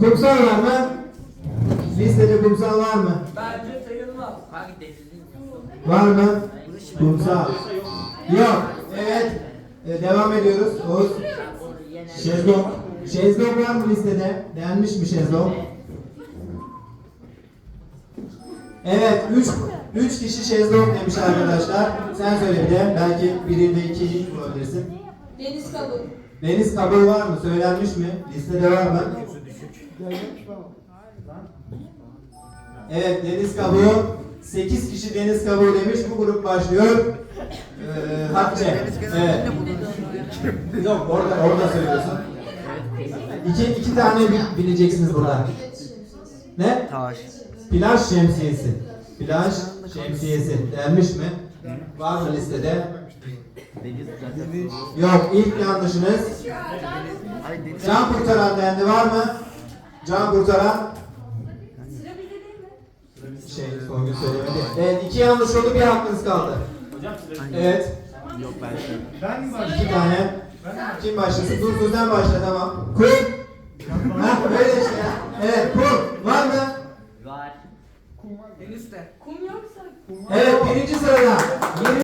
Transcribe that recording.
Kumsal var mı? Listede kumsal var mı? Bence sayılmaz. Hangi? Var mı? Kumsal. Yok. Evet. Ee, devam ediyoruz. Oğuz. Şezlong. Şezlong var mı listede? Beğenmiş mi şezlong? Evet. 3 3 kişi şezlong demiş arkadaşlar. Sen söyle bir de. Belki birinde ikiyi bulabilirsin. Deniz kabuğu. Deniz kabuğu var mı? Söylenmiş mi? Listede var mı? Evet deniz kabuğu. 8 kişi deniz kabuğu demiş. Bu grup başlıyor. Ee, Hatice. Evet. Yok orada orada söylüyorsun. İki, iki tane bil- bileceksiniz burada. Ne? Taş. Plaj şemsiyesi. Plaj şemsiyesi. Denmiş mi? Var mı listede? Deniz zaten. Yok ilk yanlışınız. Ay deniz. Can kurtaran dendi var mı? Can kurtaran. Şey Songül söylemedi. Evet iki yanlış oldu bir hakkınız kaldı. Evet. Yok ben şey. Ben mi iki tane. Kim başlasın? Dur Suzan başla tamam. Kum. Ha böyle işte ya. Evet kum. Var mı? Var. Denizde. Kum yoksa Evet birinci sırada.